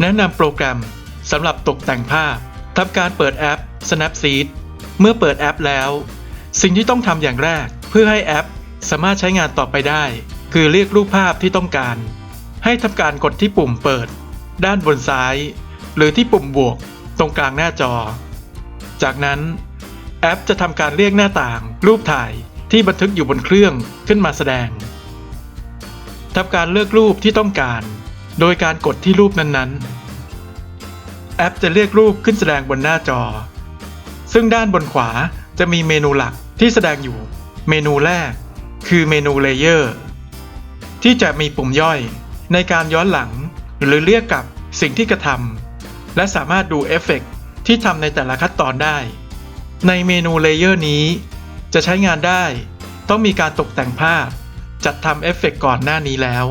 แนะนำโปรแกรมสำหรับตกแต่งภาพทำการเปิดแอป Snapseed เมื่อเปิดแอปแล้ว สิ่งที่ต้องทำอย่างแรก เพื่อให้แอปสามารถใช้งานต่อไปได้ คือเรียกรูปภาพที่ต้องการ ให้ทำการกดที่ปุ่มเปิด ด้านบนซ้าย หรือที่ปุ่มบวก ตรงกลางหน้าจอ จากนั้น แอปจะทำการเรียกหน้าต่าง รูปถ่ายที่บันทึกอยู่บนเครื่องขึ้นมาแสดงทำการเลือกรูปที่ต้องการ โดยการกดที่รูปนั้นๆ แอปจะเรียกรูปขึ้นแสดงบนหน้าจอ ซึ่งด้านบนขวาจะมีเมนูหลักที่แสดงอยู่ เมนูแรก คือเมนูเลเยอร์ที่จะมีปุ่มย่อยในการย้อนหลัง หรือเรียกกลับสิ่งที่กระทำและสามารถดูเอฟเฟกต์ที่ทำในแต่ละขั้นตอนได้ ในเมนูเลเยอร์นี้ จะใช้งานได้ ต้องมีการตกแต่งภาพ จัดทำเอฟเฟกต์ก่อนหน้านี้แล้ว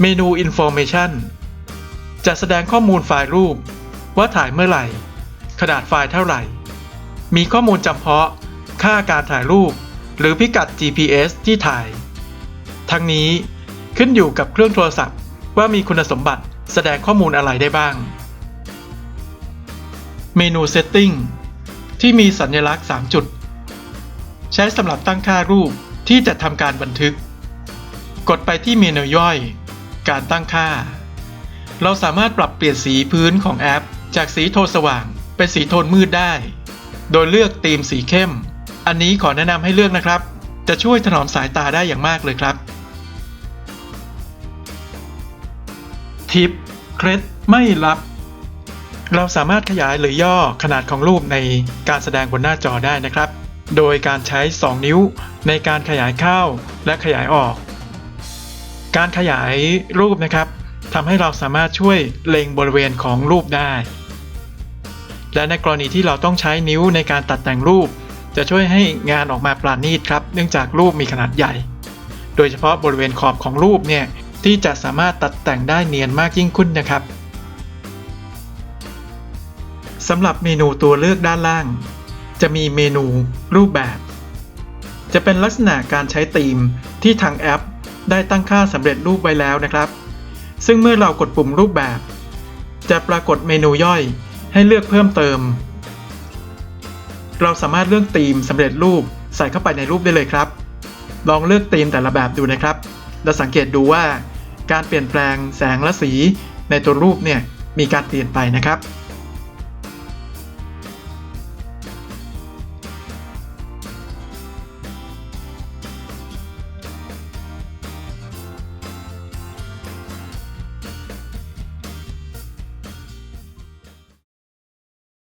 เมนู Information จะแสดงข้อมูลไฟล์รูป ว่าถ่ายเมื่อไหร่ ขนาดไฟล์เท่าไหร่ มีข้อมูลจำเพาะ ค่าการถ่ายรูป หรือพิกัด GPS ที่ถ่าย ทั้งนี้ขึ้นอยู่กับเครื่องโทรศัพท์ ว่ามีคุณสมบัติแสดงข้อมูลอะไรได้บ้าง เมนู Setting ที่มีสัญลักษณ์ 3 จุด ใช้สำหรับตั้งค่ารูปที่จะทำการบันทึก กดไปที่เมนูย่อย การตั้งค่า เราสามารถปรับเปลี่ยนสีพื้นของแอป จากสีโทนสว่าง เป็นสีโทนมืดได้ โดยเลือกธีมสีเข้ม อันนี้ขอแนะนำให้เลือกนะครับ จะช่วยถนอมสายตาได้อย่างมากเลยครับ ทิป เคล็ดไม่รับ เราสามารถขยายหรือย่อขนาดของรูปในการแสดงบนหน้าจอได้นะครับ โดยการใช้ 2 นิ้วในการขยายเข้าและขยายออก การขยายรูปนะครับทำให้เราสามารถช่วยเล็งบริเวณของรูปได้ และในกรณีที่เราต้องใช้นิ้วในการตัดแต่งรูป จะช่วยให้งานออกมาปราณีตครับ เนื่องจากรูปมีขนาดใหญ่ โดยเฉพาะบริเวณขอบของรูปเนี่ยที่จะสามารถตัดแต่งได้เนียนมากยิ่งขึ้นนะครับสำหรับเมนูตัวเลือกด้านล่าง จะมีเมนูรูปแบบ จะเป็นลักษณะการใช้ธีมที่ทางแอป ได้ตั้งค่าสำเร็จรูปไว้แล้วนะครับ ซึ่งเมื่อเรากดปุ่มรูปแบบ จะปรากฏเมนูย่อยให้เลือกเพิ่มเติม เราสามารถเลือกธีมสำเร็จรูปใส่เข้าไปในรูปได้เลยครับ ลองเลือกธีมแต่ละแบบดูนะครับ และสังเกตดูว่า การเปลี่ยนแปลงแสงและสีในตัวรูปเนี่ยมีการเปลี่ยนไปนะครับ